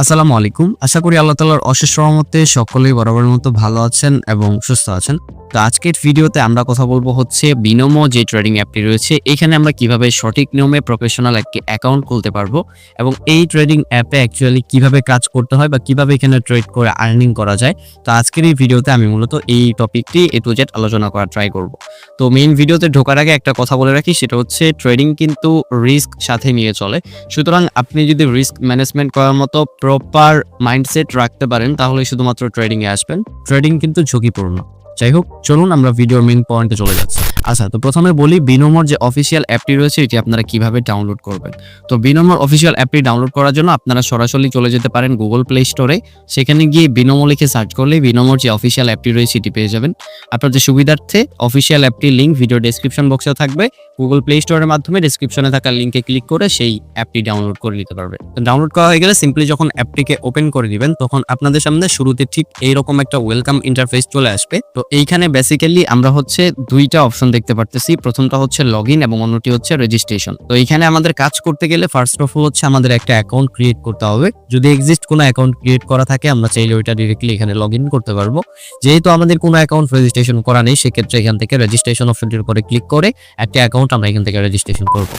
আসসালামু আলাইকুম। আশা করি আল্লাহ তালার অশেষ রহমতে সকলেই বরাবরের মতো ভালো আছেন এবং সুস্থ আছেন। তো আজকের ভিডিওতে আমরা কথা বলব হচ্ছে বিনোমো যে ট্রেডিং অ্যাপটি রয়েছে, এখানে আমরা কীভাবে সঠিক নিয়মে প্রফেশনাল একটি অ্যাকাউন্ট খুলতে পারব এবং এই ট্রেডিং অ্যাপে অ্যাকচুয়ালি কীভাবে কাজ করতে হয় বা কীভাবে এখানে ট্রেড করে আর্নিং করা যায়। তো আজকের এই ভিডিওতে আমি মূলত এই টপিকটি এ টু জেড আলোচনা করার ট্রাই করব। তো মেইন ভিডিওতে ঢোকার আগে একটা কথা বলে রাখি, সেটা হচ্ছে ট্রেডিং কিন্তু রিস্ক সাথে নিয়ে চলে। সুতরাং আপনি যদি রিস্ক ম্যানেজমেন্ট করার মতো প্রপার মাইন্ডসেট রাখতে পারেন তাহলে শুধুমাত্র ট্রেডিংয়ে আসবেন। ট্রেডিং কিন্তু ঝুঁকিপূর্ণ। যাই হোক চলুন আমরা ভিডিওর মেন পয়েন্টে চলে যাচ্ছি। আচ্ছা তো প্রথমে বলি বিনোমোর যে অফিসিয়াল অ্যাপটি রয়েছে, এটি আপনারা কীভাবে ডাউনলোড করবেন? তো বিনোমোর অফিসিয়াল অ্যাপটি ডাউনলোড করার জন্য আপনারা সরাসরি চলে যেতে পারেন গুগল প্লে স্টোরে সেখানে গিয়ে বিনোমো লিখে সার্চ করলে বিনোমোর যে অফিসিয়াল অ্যাপটি রয়েছে, এটি পেয়ে যাবেন। আপনাদের সুবিধার্থে অফিসিয়াল অ্যাপটির লিঙ্ক ভিডিও ডেসক্রিপশন বক্সেও থাকবে। গুগল প্লে স্টোরের মাধ্যমে ডেসক্রিপশনে থাকা লিঙ্কে ক্লিক করে সেই অ্যাপটি ডাউনলোড করে নিতে পারবে ডাউনলোড করা হয়ে গেলে সিম্পলি যখন অ্যাপটিকে ওপেন করে দিবেন, তখন আপনাদের সামনে শুরুতে ঠিক এইরকম একটা ওয়েলকাম ইন্টারফেস চলে আসবে। তো এইখানে বেসিক্যালি আমরা হচ্ছে দুইটা অপশন দেখতে পারতেছি। প্রথমটা হচ্ছে লগ এবং অন্যটি হচ্ছে রেজিস্ট্রেশন তো এখানে আমাদের কাজ করতে গেলে ফার্স্ট অফ অল হচ্ছে আমাদের একটা অ্যাকাউন্ট ক্রিয়েট করতে হবে। যদি এক্সিস্ট কোনো অ্যাকাউন্ট ক্রিয়েট করা থাকে, আমরা চাইলে ওইটা ডিরেক্টলি এখানে লগ করতে পারব। যেহেতু আমাদের কোনো অ্যাকাউন্ট রেজিস্ট্রেশন করা নেই, সেক্ষেত্রে এখান থেকে রেজিস্ট্রেশন অপশনটির উপরে ক্লিক করে একটা অ্যাকাউন্ট আমরা এখান থেকে রেজিস্ট্রেশন করব।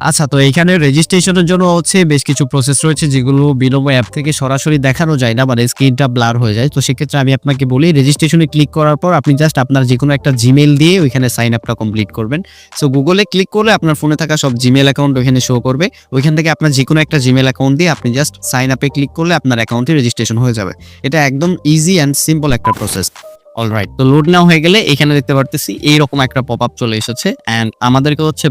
আচ্ছা তো এইখানে রেজিস্ট্রেশনের জন্য হচ্ছে বেশ কিছু প্রসেস রয়েছে যেগুলো বিনোময় অ্যাপ থেকে সরাসরি দেখানো যায় না মানে স্ক্রিনটা ব্লার হয়ে যায়। তো সেক্ষেত্রে আমি আপনাকে বলি রেজিস্ট্রেশনে ক্লিক করার পর আপনি জাস্ট আপনার যে কোনো একটা জিমেল দিয়ে ওইখানে সাইন আপটা কমপ্লিট করবেন। সো গুগলে ক্লিক করলে আপনার ফোনে থাকা সব জিমেল অ্যাকাউন্ট ওইখানে শো করবে। ওইখান থেকে আপনার যে কোনো একটা জিমেল অ্যাকাউন্ট দিয়ে আপনি জাস্ট সাইন আপে ক্লিক করলে আপনার অ্যাকাউন্টে রেজিস্ট্রেশন হয়ে যাবে। এটা একদম ইজি অ্যান্ড সিম্পল একটা প্রসেস অলরাইট তো লোড নাও হয়ে গেলে এখানে দেখতে পারতেছি এইরকম একটা পপ আপ চলে এসেছে অ্যান্ড আমাদেরকে হচ্ছে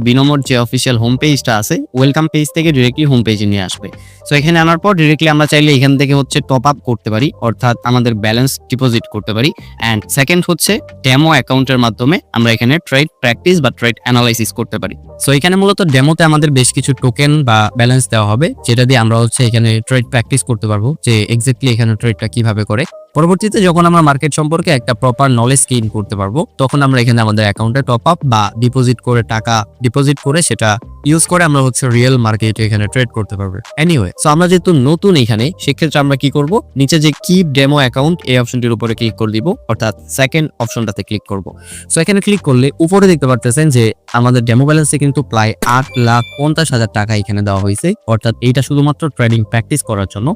যে অফিসিয়াল হোম পেজটা আছে ওয়েলকাম পেজ থেকে ডিরেক্টলি হোম পেজে নিয়ে আসবে। সো এখানে আনার পর ডিরেক্টলি আমরা চাইলে এখান থেকে হচ্ছে টপ আপ করতে পারি, অর্থাৎ আমাদের ব্যালেন্স ডিপোজিট করতে পারি অ্যান্ড সেকেন্ড হচ্ছে ডেমো অ্যাকাউন্টের মাধ্যমে আমরা এখানে ট্রেড প্র্যাকটিস বা ট্রেড অ্যানালাইসিস করতে পারি। সো এখানে মূলত ডেমোতে আমাদের বেশ কিছু টোকেন বা ব্যালেন্স দেওয়া হবে, যেটা দিয়ে আমরা হচ্ছে এখানে ট্রেড প্র্যাকটিস করতে পারব যে এক্স্যাক্টলি এখানে ট্রেডটা কীভাবে করে। পরবর্তীতে যখন আমরা মার্কেট সম্পর্কে একটা প্রপার নলেজ গেইন করতে পারব, তখন আমরা এখানে আমাদের অ্যাকাউন্টে টপ আপ বা ডিপোজিট করে টাকা ডিপোজিট করে সেটা ইউজ করে আমরা হচ্ছে রিয়েল মার্কেটে এখানে ট্রেড করতে পারব। এনিওয়ে সো আমরা যেহেতু নতুন এখানে, সেক্ষেত্রে আমরা কি করব? নিচে যে কিপ ডেমো অ্যাকাউন্ট এই অপশনটির উপরে ক্লিক করে দিব, অর্থাৎ সেকেন্ড অপশনটাতে ক্লিক করব। সো এখানে ক্লিক করলে উপরে দেখতে পারতেছেন যে আমাদের ডেমো ব্যালেন্সে কিন্তু প্রায় আট লাখ পঞ্চাশ হাজার টাকা এখানে দেওয়া হয়েছে, অর্থাৎ এইটা শুধুমাত্র ট্রেডিং প্র্যাকটিস করার জন্য,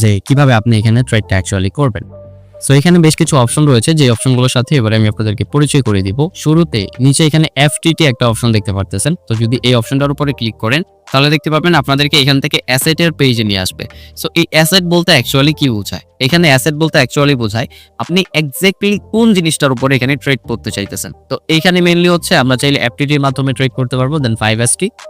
যে কীভাবে আপনি এখানে ট্রেডটা অ্যাকচুয়ালি করবেন। সো এখানে বেশ কিছু অপশন রয়েছে যে অপশনগুলোর সাথে এবারে আমি আপনাদেরকে পরিচয় করে দিব। শুরুতে, নিচে এখানে এফটিটি একটা অপশন দেখতে পারতেছেন। তো যদি এই অপশনটার উপরে ক্লিক করেন তাহলে দেখতে পাবেন আপনাদেরকে এখান থেকে অ্যাসেটের পেজে নিয়ে আসবে। সো এই অ্যাসেট বলতে অ্যাকচুয়ালি কি বোঝায়? এখানে অ্যাসেট বলতে অ্যাকচুয়ালি বোঝায় আপনি এক্স্যাক্টলি কোন জিনিসটার উপরে এখানে ট্রেড করতে চাইতেছেন। তো এইখানে মেনলি হচ্ছে আমরা চাইলে এফটিটির মাধ্যমে ট্রেড করতে পারব দেন ফাইভ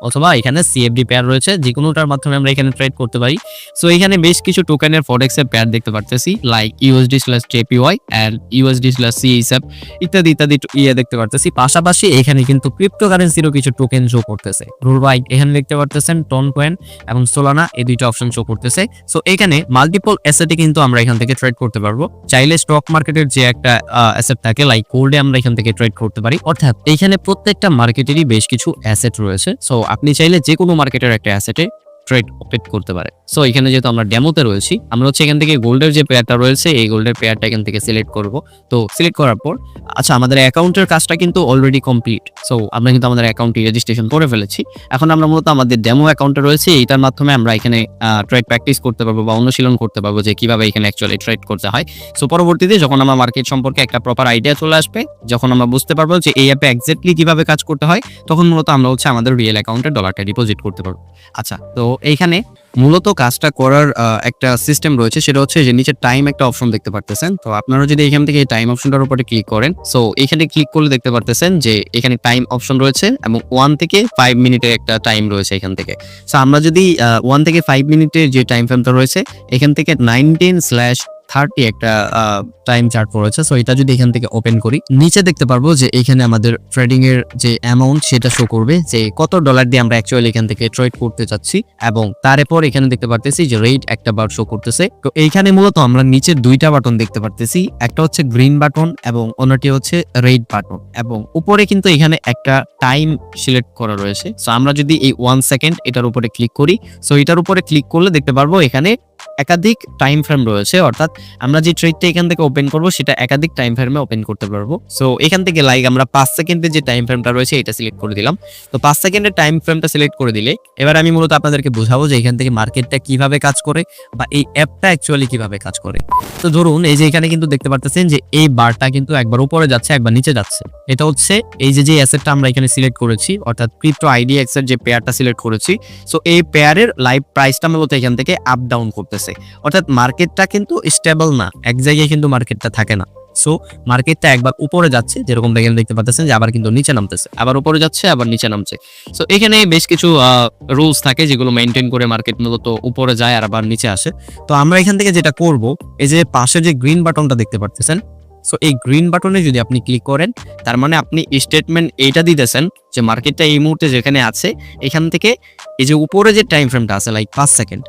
অথবা এখানে সিএফডি পেয়ার রয়েছে যে কোনোটার মাধ্যমে আমরা এখানে ট্রেড করতে পারি। সো এখানে বেশ কিছু টোকেনের ফরেক্সের পেয়ার দেখতে পারতেছি like USD slash JPY and USD slash CSF ইত্যাদি ইত্যাদি ইয়ে দেখতে পারতেছি। পাশাপাশি এখানে কিন্তু ক্রিপ্টোকারেন্সিরও কিছু টোকেন শো করতেছে। রুল বাইক এখানে দেখতে পারতেছেন টন কয়েন এবং সোলানা এই দুইটা অপশন শো করতেছে। সো এখানে মাল্টিপল অ্যাসেটে কিন্তু আমরা এখান থেকে ট্রেড করতে পারব। চাইলে স্টক মার্কেটের যে একটা অ্যাসেট থাকে লাইক গোল্ডে আমরা এখান থেকে ট্রেড করতে পারি। অর্থাৎ এখানে প্রত্যেকটা মার্কেটেরই বেশ কিছু অ্যাসেট রয়েছে। সো আপনি চাইলে যে কোনো মার্কেটের একটা অ্যাসেটে ট্রেড অপেট করতে পারে সো এখানে যেহেতু আমরা ডেমোতে রয়েছি, আমরা হচ্ছে এখান থেকে গোল্ডের যে পেয়ারটা রয়েছে, এই গোল্ডের পেয়ারটা এখান থেকে সিলেক্ট করব। তো সিলেক্ট করার পর আচ্ছা আমাদের অ্যাকাউন্টের কাজটা কিন্তু অলরেডি কমপ্লিট সো আমরা কিন্তু আমাদের অ্যাকাউন্টটি রেজিস্ট্রেশন করে ফেলেছি। এখন আমরা মূলত আমাদের ডেমো অ্যাকাউন্টে রয়েছে, এইটার মাধ্যমে আমরা এখানে ট্রেড প্র্যাকটিস করতে পারব বা অনুশীলন করতে পারব যে কীভাবে এখানে অ্যাকচুয়ালি ট্রেড করতে হয়। সো পরবর্তীতে যখন আমার মার্কেট সম্পর্কে একটা প্রপার আইডিয়া চলে আসবে, যখন আমরা বুঝতে পারব যে এই অ্যাপে এক্স্যাক্টলি কীভাবে কাজ করতে হয়, তখন মূলত আমরা হচ্ছে আমাদের রিয়েল অ্যাকাউন্টে ডলারটা ডিপোজিট করতে পারব। আচ্ছা তো এইখানে মূলত কাজটা করার একটা সিস্টেম রয়েছে, সেটা হচ্ছে যে নিচে টাইম একটা অপশন দেখতে পারতেছেন। তো আপনারা যদি এখান থেকে টাইম অপশনটার উপরে ক্লিক করেন সো এখানে ক্লিক করলে দেখতে পারতেছেন যে এখানে টাইম অপশন রয়েছে এবং ওয়ান থেকে ফাইভ মিনিটের একটা টাইম রয়েছে এখান থেকে। সো আমরা যদি ওয়ান থেকে ফাইভ মিনিটের যে টাইম ফ্রেমটা রয়েছে, এখান থেকে নাইনটিন স্ল্যাশ থার্টি একটা টাইম চার্ট পড়েছে। সো এটা যদি এখান থেকে ওপেন করি, নিচে দেখতে পারব যে এখানে আমাদের ট্রেডিং এর যে অ্যামাউন্ট সেটা শো করবে যে কত ডলার দিয়ে আমরা অ্যাকচুয়ালি এখান থেকে ট্রেড করতে চাচ্ছি এবং তারপর এখানে দেখতে পারতেছি যে রেট একটা বার শো করতেছে। তো এইখানে মূলত আমরা নিচের দুইটা বাটন দেখতে পারতেছি, একটা হচ্ছে গ্রিন বাটন এবং অন্যটি হচ্ছে রেড বাটন এবং উপরে কিন্তু এখানে একটা টাইম সিলেক্ট করা রয়েছে। সো আমরা যদি এই ওয়ান সেকেন্ড এটার উপরে ক্লিক করি সো এটার উপরে ক্লিক করলে দেখতে পারব এখানে একাধিক টাইম ফ্রেম রয়েছে, অর্থাৎ আমরা যে ট্রেডটা এখান থেকে ওপেন করব, সেটা একাধিক টাইম ফ্রেমে ওপেন করতে পারব। সো এখান থেকে লাইক আমরা পাঁচ সেকেন্ডের যে টাইম ফ্রেমটা রয়েছে, এটা সিলেক্ট করে দিলাম। তো পাঁচ সেকেন্ডের টাইম ফ্রেমটা সিলেক্ট করে দিলে, এবার আমি মূলত আপনাদেরকে বোঝাবো যে এখান থেকে মার্কেটটা কীভাবে কাজ করে, বা এই অ্যাপটা অ্যাকচুয়ালি কীভাবে কাজ করে। তো ধরুন, এই যে এখানে কিন্তু দেখতে পারতেছেন যে এই বারটা কিন্তু একবার উপরে যাচ্ছে, একবার নিচে যাচ্ছে। এটা হচ্ছে এই যে যে অ্যাসেটটা আমরা এখানে সিলেক্ট করেছি, অর্থাৎ ক্রিপ্টো আইডিএক্স এর যে পেয়ারটা সিলেক্ট করেছি। সো এই পেয়ারের লাইভ প্রাইসটা মূলত এখান থেকে আপ ডাউন করতেছে। অর্থাৎ মার্কেটটা কিন্তু স্টেবল না, এক জায়গায় কিন্তু মার্কেটটা থাকে না। সো মার্কেটটা একবার উপরে যাচ্ছে যেরকম দেখেন দেখতে পাচ্ছেন যে আবার কিন্তু নিচে নামতেছে। আবার উপরে যাচ্ছে, আবার নিচে নামছে। সো এখানে বেশ কিছু রুলস থাকে যেগুলো মেনটেন করে মার্কেট মূলত উপরে যায় আর আবার নিচে আসে। তো আমরা এখান থেকে যেটা করব, এই যে পাশে যে গ্রিন বাটনটা দেখতে পাচ্ছেন সো এই গ্রিন বাটনে যদি আপনি ক্লিক করেন, তার মানে আপনি স্টেটমেন্ট এইটা দিতেছেন যে মার্কেটটা এই মুহূর্তে যেখানে আছে, এখান থেকে এই যে উপরে যে টাইম ফ্রেমটা আছে লাইক পাঁচ সেকেন্ড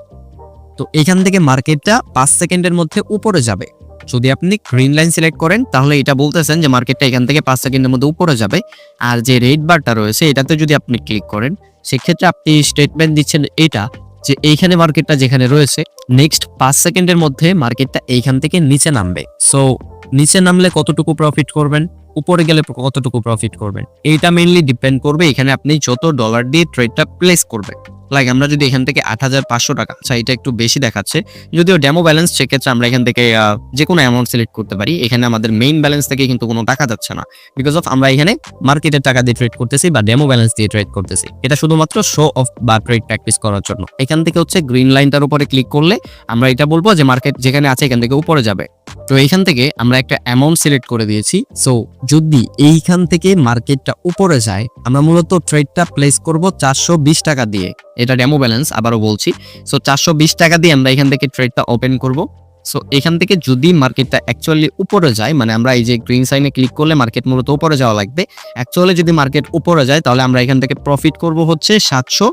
তো এখান থেকে মার্কেটটা পাঁচ সেকেন্ডের মধ্যে উপরে যাবে। যদি আপনি গ্রিন লাইন সিলেক্ট করেন, তাহলে এটা বলতেছেন যে মার্কেটটা এখান থেকে পাঁচ সেকেন্ডের মধ্যে উপরে যাবে। আর যে রেড বারটা রয়েছে, এটাতে যদি আপনি ক্লিক করেন, সেক্ষেত্রে আপনি স্টেটমেন্ট দিচ্ছেন এটা, যে এইখানে মার্কেটটা যেখানে রয়েছে নেক্সট পাঁচ সেকেন্ডের মধ্যে মার্কেটটা এইখান থেকে নিচে নামবে। সো নিচে নামলে কতটুকু প্রফিট করবেন? উপরে গেলে কতটুকু প্রফিট করবেন? এইটা মেইনলি ডিপেন্ড করবে, এখানে আপনি যত ডলার দিয়ে ট্রেডটা প্লেস করবেন। লাইক আমরা যদি এখান থেকে আট হাজার পাঁচশো টাকা আচ্ছা এটা একটু বেশি দেখাচ্ছে। যদিও ডেমো ব্যালেন্স সেক্ষেত্রে আমরা এখান থেকে যে কোনো অ্যামাউন্ট সিলেক্ট করতে পারি। এখানে আমাদের মেইন ব্যালেন্স থেকে কিন্তু কোনো টাকা যাচ্ছে না। বিকজ অফ আমরা এখানে মার্কেটের টাকা দিয়ে ট্রেড করতেছি বা ডেমো ব্যালেন্স দিয়ে ট্রেড করতেছি। এটা শুধুমাত্র শো অফ বা ট্রেড প্র্যাকটিস করার জন্য। এখান থেকে হচ্ছে গ্রিন লাইনটার উপরে ক্লিক করলে আমরা এটা বলব যে মার্কেট যেখানে আছে এখান থেকে উপরে যাবে। তো এইখান থেকে আমরা একটা অ্যামাউন্ট সিলেক্ট করে দিয়েছি। সো যদি এইখান থেকে মার্কেটটা উপরে যায়, আমরা মূলত ট্রেডটা প্লেস করব চারশো বিশ টাকা দিয়ে। এটা ডেমো ব্যালেন্স আবারও বলছি। সো চারশো বিশ টাকা দিয়ে আমরা এখান থেকে ট্রেডটা ওপেন করব। সো এখান থেকে যদি মার্কেটটা অ্যাকচুয়ালি উপরে যায় মানে আমরা এই যে গ্রিন সাইনে ক্লিক করলে মার্কেট মূলত উপরে যাওয়া লাগবে। অ্যাকচুয়ালি যদি মার্কেট উপরে যায়, তাহলে আমরা এখান থেকে প্রফিট করব হচ্ছে সাতশো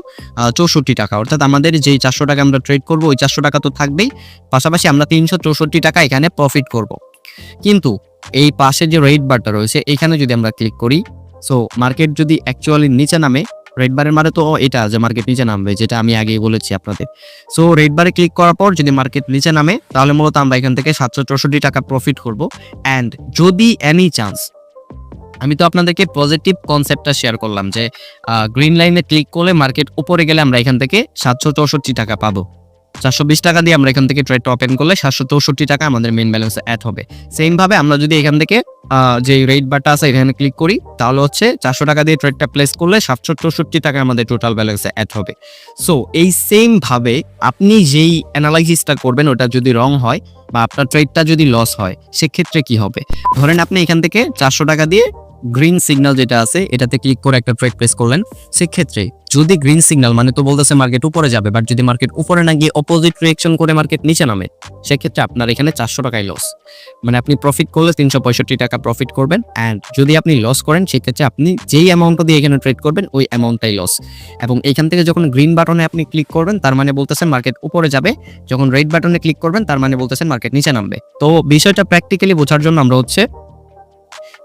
চৌষট্টি টাকা। অর্থাৎ আমাদের যেই চারশো টাকা আমরা ট্রেড করব, ওই চারশো টাকা তো থাকবেই। পাশাপাশি আমরা তিনশো চৌষট্টি টাকা এখানে প্রফিট করব। কিন্তু এই পাশে যে রেড বারটা রয়েছে, এখানে যদি আমরা ক্লিক করি সো মার্কেট যদি অ্যাকচুয়ালি নিচে নামে রেড বারের মানে তো এটা যে মার্কেট নিচে নামবে, যেটা আমি আগেই বলেছি আপনাদের। সো রেড বারে ক্লিক করার পর যদি মার্কেট নিচে নামে, তাহলে মূলত আমরা এখান থেকে সাতশো চৌষট্টি টাকা প্রফিট করব। অ্যান্ড যদি এনি চান্স আমি তো আপনাদেরকে পজিটিভ কনসেপ্টটা শেয়ার করলাম যে গ্রিন লাইনে ক্লিক করলে মার্কেট উপরে গেলে আমরা এখান থেকে সাতশো চৌষট্টি টাকা পাবো। চারশো বিশ টাকা দিয়ে আমরা এখান থেকে ট্রেডটা ওপেন করলে সাতশো চৌষট্টি টাকা আমাদের মেন ব্যালেন্সে অ্যাড হবে। সেম ভাবে আমরা যদি এখান থেকে যে রেট বাটা আছে, এখানে ক্লিক করি। তাহলে হচ্ছে চারশো টাকা দিয়ে ট্রেডটা প্লেস করলে সাতশো চৌষট্টি টাকা আমাদের টোটাল ব্যালেন্সে অ্যাড হবে। সো এই সেমভাবে আপনি যেই অ্যানালাইসিসটা করবেন, ওটা যদি রং হয় বা আপনার ট্রেডটা যদি লস হয়, সেক্ষেত্রে কি হবে? ধরেন আপনি এখান থেকে চারশো টাকা দিয়ে গ্রিন সিগন্যাল যেটা আছে, এটাতে ক্লিক করে একটা ট্রেড প্লেস করলেন। সেক্ষেত্রে যদি গ্রিন সিগন্যাল মানে তো বলতেছে মার্কেট উপরে যাবে বাট যদি মার্কেট উপরে না গিয়ে অপোজিট রিয়েকশন করে মার্কেট নিচে নামে, সেক্ষেত্রে আপনার এখানে চারশো টাকায় লস মানে আপনি প্রফিট করলে তিনশো পঁয়ষট্টি টাকা প্রফিট করবেন অ্যান্ড যদি আপনি লস করেন, সেক্ষেত্রে আপনি যেই অ্যামাউন্টটা দিয়ে এখানে ট্রেড করবেন, ওই অ্যামাউন্টটাই লস এবং এখান থেকে যখন গ্রিন বাটনে আপনি ক্লিক করবেন, তার মানে বলতেছেন মার্কেট উপরে যাবে, যখন রেড বাটনে ক্লিক করবেন, তার মানে বলতেছেন মার্কেট নিচে নামবে। তো বিষয়টা প্র্যাকটিক্যালি বোঝার জন্য আমরা হচ্ছে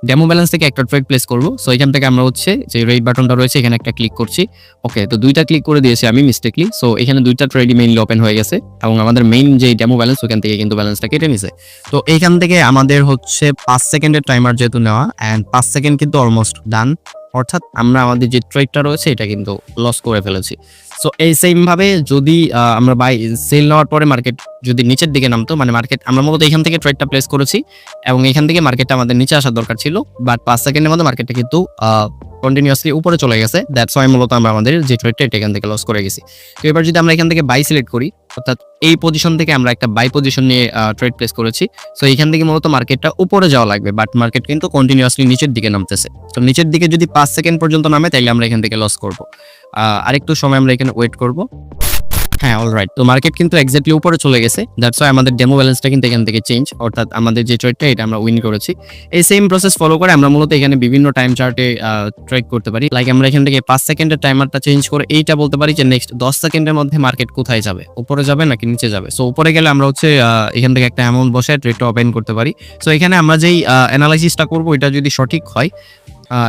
ডেমো ব্যালেন্স থেকে একটা ট্রেড প্লেস করব। সো এখান থেকে আমরা হচ্ছে যে রেড বাটনটা রয়েছে, এখানে একটা ক্লিক করছি। ওকে তো দুইটা ক্লিক করে দিয়েছি আমি মিস্টেকলি সো এখানে দুইটা ট্রেডই মেইনলি ওপেন হয়ে গেছে এবং আমাদের মেইন যে ডেমো ব্যালেন্স ওখান থেকে কিন্তু ব্যালেন্সটা কেটে নিছে। তো এখান থেকে আমাদের হচ্ছে পাঁচ সেকেন্ডের টাইমার যেহেতু নেওয়া অ্যান্ড পাঁচ সেকেন্ড কিন্তু অলমোস্ট ডান অর্থাৎ আমরা আমাদের যে ট্রেডটা রয়েছে, এটা কিন্তু লস করে ফেলেছি। সো এই সেম ভাবে যদি আমরা বাই সেল নেওয়ার পরে মার্কেট যদি নিচের দিকে নামতো মানে মার্কেট আমরা মূলত এখান থেকে ট্রেডটা প্লেস করেছি এবং এখান থেকে মার্কেটটা আমাদের নিচে আসার দরকার ছিল। বাট পাঁচ সেকেন্ডের মধ্যে মার্কেটটা কিন্তু কন্টিনিউয়াসলি উপরে চলে গেছে। দ্যাটস ওয়াই মূলত আমরা আমাদের যে ট্রেডটা এখান থেকে লস করে গেছি। তো এবার যদি আমরা এখান থেকে বাই সিলেক্ট করি, অর্থাৎ এই পজিশন থেকে আমরা একটা বাই পজিশন নিয়ে ট্রেড প্লেস করেছি। সো এখান থেকে মূলত মার্কেটটা উপরে যাওয়া লাগবে বাট মার্কেট কিন্তু কন্টিনিউয়াসলি নিচের দিকে নামতেছে। তো নিচের দিকে যদি পাঁচ সেকেন্ড পর্যন্ত নামে তাহলে আমরা এখান থেকে লস করব। আরেকটু সময় আমরা এখানে ওয়েট করব। হ্যাঁ অলরাইট তো মার্কেট কিন্তু এক্স্যাক্টলি উপরে চলে গেছে। দ্যাটস ওয়াই আমাদের ডেমো ব্যালেন্সটা কিন্তু এখান থেকে চেঞ্জ অর্থাৎ আমাদের যে ট্রেডটা এটা আমরা উইন করেছি। এই সেম প্রসেস ফলো করে আমরা মূলত এখানে বিভিন্ন টাইম চার্টে ট্রেড করতে পারি। লাইক আমরা এখান থেকে পাঁচ সেকেন্ডের টাইমারটা চেঞ্জ করে এইটা বলতে পারি যে নেক্সট দশ সেকেন্ডের মধ্যে মার্কেট কোথায় যাবে? উপরে যাবে নাকি নিচে যাবে? সো উপরে গেলে আমরা হচ্ছে এখান থেকে একটা অ্যামাউন্ট বসে ট্রেডটা ওপেন করতে পারি। সো এখানে আমরা যেই অ্যানালাইসিসটা করব, এটা যদি সঠিক হয়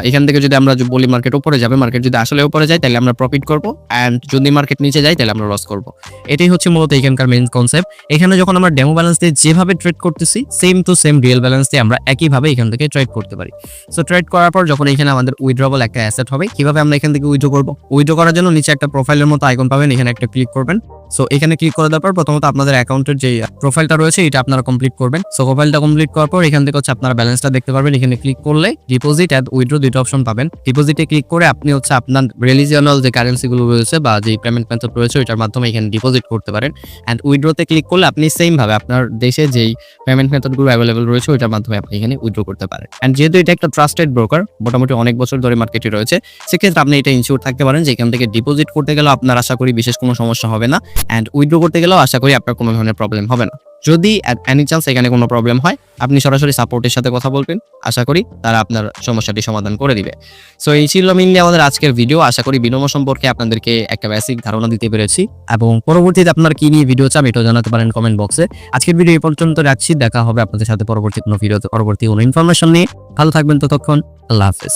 এখান থেকে যদি আমরা বলি মার্কেট উপরে যাবে মার্কেট যদি আসলে উপরে যায়, তাহলে আমরা প্রফিট করব। অ্যান্ড যদি মার্কেট নিচে যায়, তাহলে আমরা লস করব। এটাই হচ্ছে মূলত এখানকার মেইন কনসেপ্ট এখানে যখন আমরা ডেমো ব্যালেন্স দিয়ে যেভাবে ট্রেড করতেছি same to same real balance দিয়ে আমরা একইভাবে এখান থেকে ট্রেড করতে পারি। সো ট্রেড করার পর যখন এখানে আমাদের উইথড্রবল একটা অ্যাসেট হবে, কীভাবে আমরা এখান থেকে উইথড্র করব? উইথড্র করার জন্য নিচে একটা প্রোফাইলের মতো আইকন পাবেন, এখানে একটা ক্লিক করবেন। সো এখানে ক্লিক করে দেওয়ার পর প্রথমত আপনাদের অ্যাকাউন্টের যে প্রোফাইলটা রয়েছে, এটা আপনারা কমপ্লিট করবেন। সো প্রোফাইলটা কমপ্লিট করার পর এখান থেকে হচ্ছে আপনারা ব্যালেন্সটা দেখতে পারবেন। এখানে ক্লিক করলে ডিপোজিট অ্যান্ড উইথড্র দুটো অপশন পাবেন। ডিপোজিটে ক্লিক করে আপনি হচ্ছে আপনার রিলিজিয়নাল যে কারেন্সিগুলো রয়েছে বা যে পেমেন্ট মেথড রয়েছে, ওইটার মাধ্যমে এখানে ডিপোজিট করতে পারেন। অ্যান্ড উইথড্রোতে ক্লিক করলে আপনি সেম ভাবে আপনার দেশে যেই পেমেন্ট মেথডগুলো অ্যাভেলেবল রয়েছে, ওইটার মাধ্যমে আপনি এখানে উইথড্র করতে পারেন। অ্যান্ড যেহেতু এটা একটা ট্রাস্টেড ব্রোকার মোটামুটি অনেক বছর ধরে মার্কেটে রয়েছে, সেক্ষেত্রে আপনি এটা ইনশিওর থাকতে পারেন যে এখান থেকে ডিপোজিট করতে গেলেও আপনার আশা করি বিশেষ কোনো সমস্যা হবে না। অ্যান্ড উইথড্র করতে গেলেও আশা করি আপনার কোনো ধরনের প্রবলেম হবে না। যদি এনি চান্স এখানে কোনো প্রবলেম হয়, আপনি সরাসরি সাপোর্টের সাথে কথা বলবেন। আশা করি তারা আপনার সমস্যাটি সমাধান করে দিবে। সো এই ছিল মেনলি আমাদের আজকের ভিডিও আশা করি বিনোমো সম্পর্কে আপনাদেরকে একটা বেসিক ধারণা দিতে পেরেছি। এবং পরবর্তীতে আপনার কি নিয়ে ভিডিও চান এটাও জানাতে পারেন কমেন্ট বক্সে আজকের ভিডিও এই পর্যন্ত রাখছি। দেখা হবে আপনাদের সাথে পরবর্তী কোনো ভিডিওতে পরবর্তী কোনো ইনফরমেশন নিয়ে। ভালো থাকবেন ততক্ষণ। আল্লাহ হাফেজ।